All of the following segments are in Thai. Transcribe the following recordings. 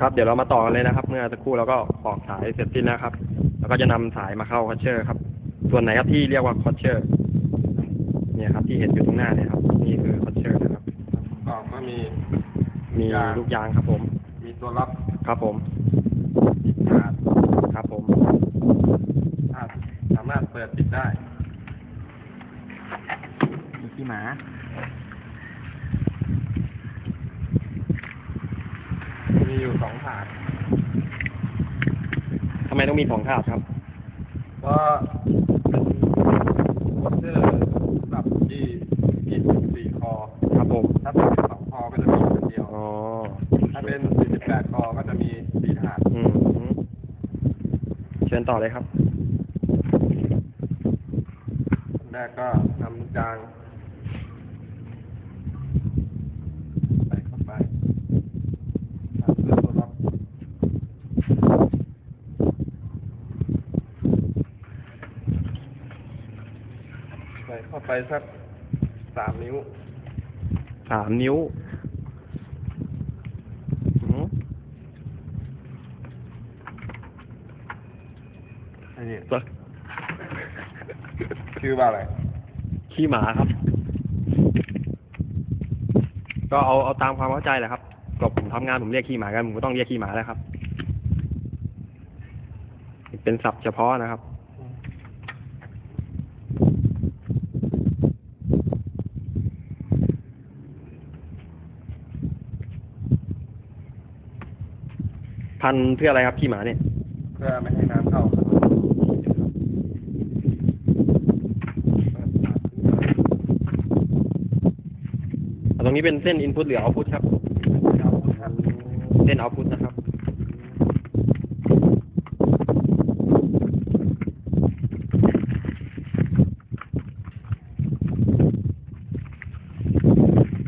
ครับเดี๋ยวเรามาต่อกันเลยนะครับ เมื่อสักครู่เราก็ปอกสายเสร็จสิ้นแล้วครับ แล้วก็จะนำสายมาเข้าคัชเชอร์ครับ ส่วนไหนครับที่เรียกว่าคัชเชอร์เนี่ยครับที่เห็นอยู่ตรงหน้าเนี่ยครับ นี่คือคัชเชอร์นะครับก็ก็มีมียางลูกยางครับ ผม มีตัวล็อกครับผมปิดขาดครับผมอ่าสามารถเปิดปิดได้มีขี้หมา มี อยู่สองถาดทำไมต้องมีสองถาดครับ ก็เป็นวอเตอร์สำหรับที่กินสี่คอ ครับผม ถ้าเป็นสองคอก็จะมีคนเดียว อ๋อ ถ้าเป็นสี่สิบแปดคอก็จะมีสี่ถาด อืมเชิญต่อเลยครับอันแรกก็นำจางใส่เข้าไปตามด้วยตัวล็อกใส่เข้า ไปสักสามนิ้ว สามนิ้วอืมไอ้นี่แล้วชื่อว่าอะไร ขี้หมาครับ ก็เอาเอาตามความเข้าใจแหละครับก็ผมทำงานผมเรียกขี้หมากันผมก็ต้องเรียกขี้หมาแล้วครับ เป็นศัพท์เฉพาะนะครับ พันเพื่ออะไรครับขี้หมาเนี่ย เพื่อไม่ให้น้ำเข้าครับตรงนี้เป็นเส้น input หรือ output ครับเส้น output นะครับ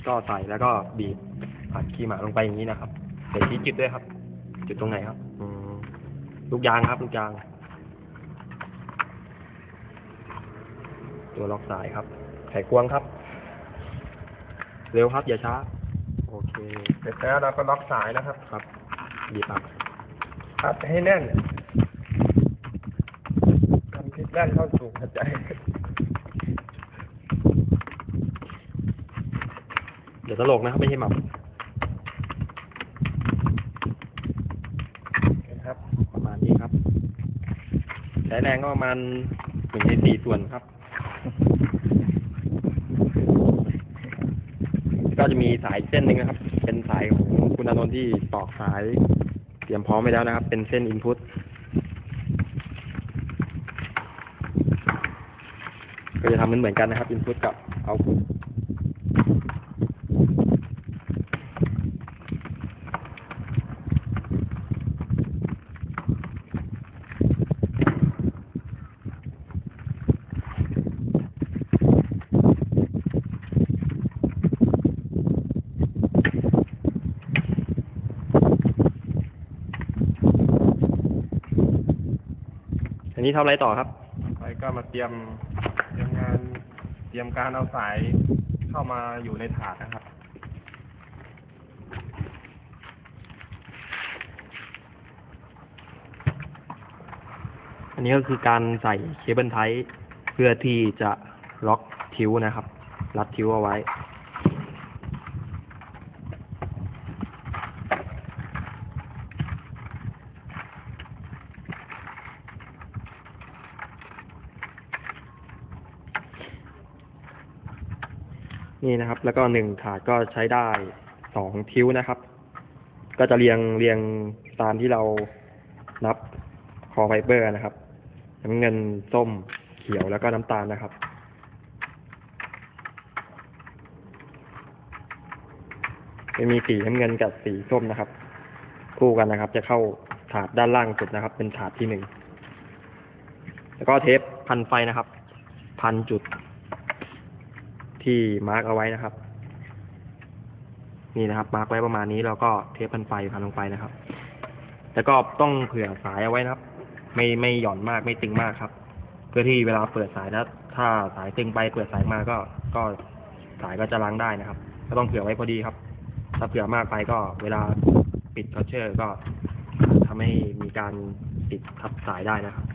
ก็ใส่แล้วก็บีบอัดขี้หมาลงไปอย่างนี้นะครับใส่ที่จุดด้วยครับ จุดตรงไหนครับอืมลูกยางครับลูกยาง ตัวล็อกสายครับไขควงครับ เร็วครับ อย่าช้า โอเค เสร็จแล้วเราก็ล็อกสายนะครับ ครับบีบอัดอัดให้แน่นทำพิษแล่นเข้าสู่หัวใจเดี๋ยวตลกนะครับไม่ใช่หมับนะครับ ประมาณนี้ครับ ใช้ แรงก็ประมาณหนึ่งในสี่ส่วนครับ ก็จะมีสายเส้นหนึ่งนะครับ เป็นสายของคุณอนนท์ที่ตอกสายเตรียมพร้อมไว้แล้วนะครับ เป็นเส้นอินพุตก็จะทำเหมือนเหมือนกันนะครับอินพุตกับเอาพุต อั นนี้ทำอะไรต่อครับ ไปก็มาเตรียมเตรียมงาน เตรียมการเอาสายเข้ามาอยู่ในถาดนะครับ อันนี้ก็คือการใส่เคเบิลไทป์เพื่อที่จะล็อกทิวนะครับ รัดทิวเอาไว้ นี่นะครับ แล้วก็หนึ่งถาดก็ใช้ได้สองทิ้วนะครับ ก็จะเรียงเรียงตามที่เรานับคอไฟเบอร์นะครับน้ำเงินส้มเขียวแล้วก็น้ำตาลนะครับจะมีสีน้ำเงินกับสีส้มนะครับ คู่กันนะครับ จะเข้าถาดด้านล่างสุดนะครับ เป็นถาดที่หนึ่งแล้วก็เทปพันไฟนะครับ พันจุด ที่มาร์กเอาไว้นะครับ นี่นะครับ มาร์กไว้ประมาณนี้แล้วก็เทปพันไฟพันลงไปนะครับ แล้วก็ต้องเผื่อสายเอาไว้นะครับ ไม่ไม่หย่อนมากไม่ตึงมากครับ เพื่อที่เวลาเปิดสายแล้วถ้าสายตึงไปเปิดสายมาก็ก็สายก็จะล้างได้นะครับ ก็ต้องเผื่อไว้พอดีครับ ถ้าเผื่อมากไปก็เวลาปิดคอเชอร์ก็ทำให้มีการติดทับสายได้นะครับ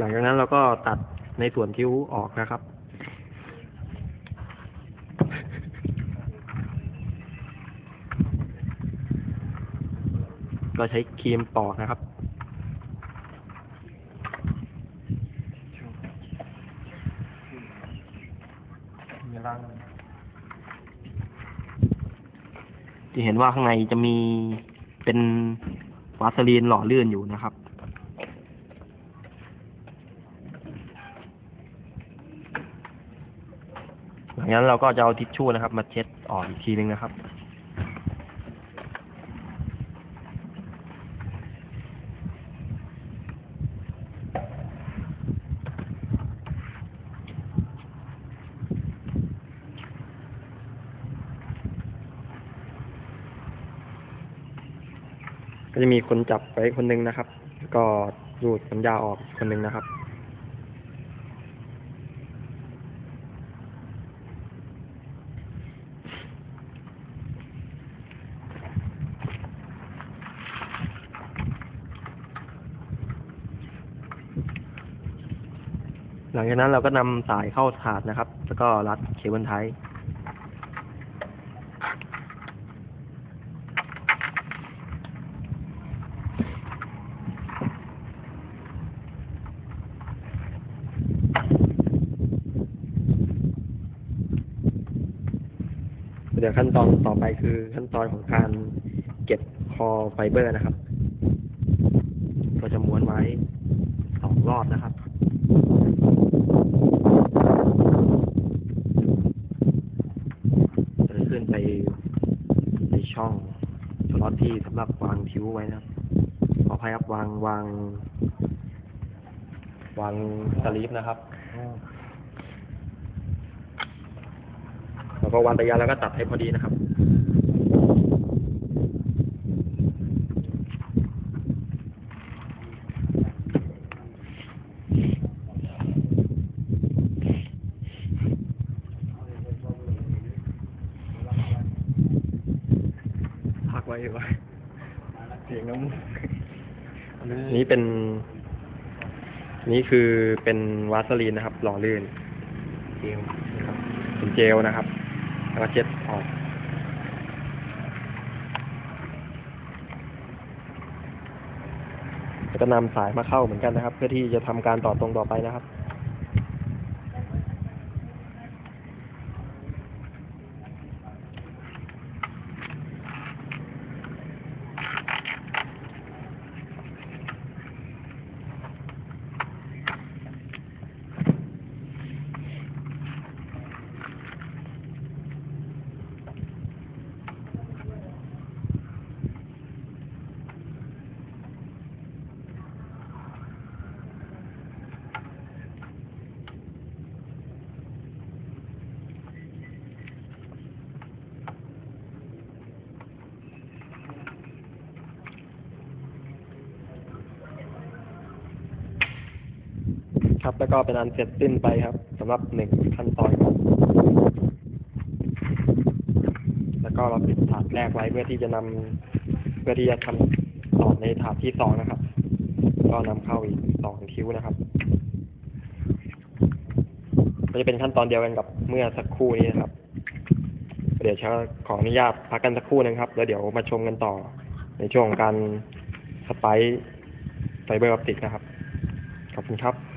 หลังจากนั้นเราก็ตัดในส่วนคิ้วออกนะครับ ก็ใช้ครีมปอกนะครับจะเห็นว่าข้างในจะมีเป็นวาสลีนหล่อลื่นอยู่นะครับ หลั งั้นเราก็จะเอาทิชชู่นะครับ มาเช็ดออกอีกทีนึงนะครับ ก็จะมีคนจับไว้คนหนึงนะครับ ก็รูดสัญญาออกคนหนึงนะครับ หลังจากนั้นเราก็นำสายเข้าถาดนะครับ แล้วก็รัดเคเบิลไทเดี๋ยวขั้นตอนต่อไปคือขั้นตอนของการเก็บคอไฟเบอร์นะครับ ก็จะม้วนไว้สองรอบนะครับ จะได้ขึ้นไปในช่องสล็อตที่สำหรับวาง คิ้วไว้นะครับ ขออภัยครับวางวาง วางสลีปนะครับแล้วก็วางระยะแล้วก็ตัดให้พอดีนะครับพักไว้ไว้ สียงน้ำมูกอันนี้นี่เป็น นี่คือเป็นวาสลีนนะครับ หล่อลื่นเกลนะครับเป็นเจลนะครับแล้วก็เช็ดออกแล้วก็นำสายมาเข้าเหมือนกันนะครับ เพื่อที่จะทำการต่อตรงต่อไปนะครับ ครับ แล้วก็เป็นอันเสร็จสิ้นไปครับสำหรับหนึ่งขั้นตอนครับแล้วก็เราปิดถาดแรกไว้เพื่อที่จะนำเพื่อที่จะทำต่อในถาดที่สองนะครับ ก็นำเข้าอีกสองคิ้วนะครับก็จะเป็นขั้นตอนเดียวกันกับเมื่อสักครู่นี้นะครับ เดี๋ยวจะขออนุญาตพักกันสักครู่หนึงครับ แล้วเดี๋ยวมาชมกันต่อในช่วงของการสไปซ์ไฟเบอร์ออปติกนะครับ ขอบคุณครับ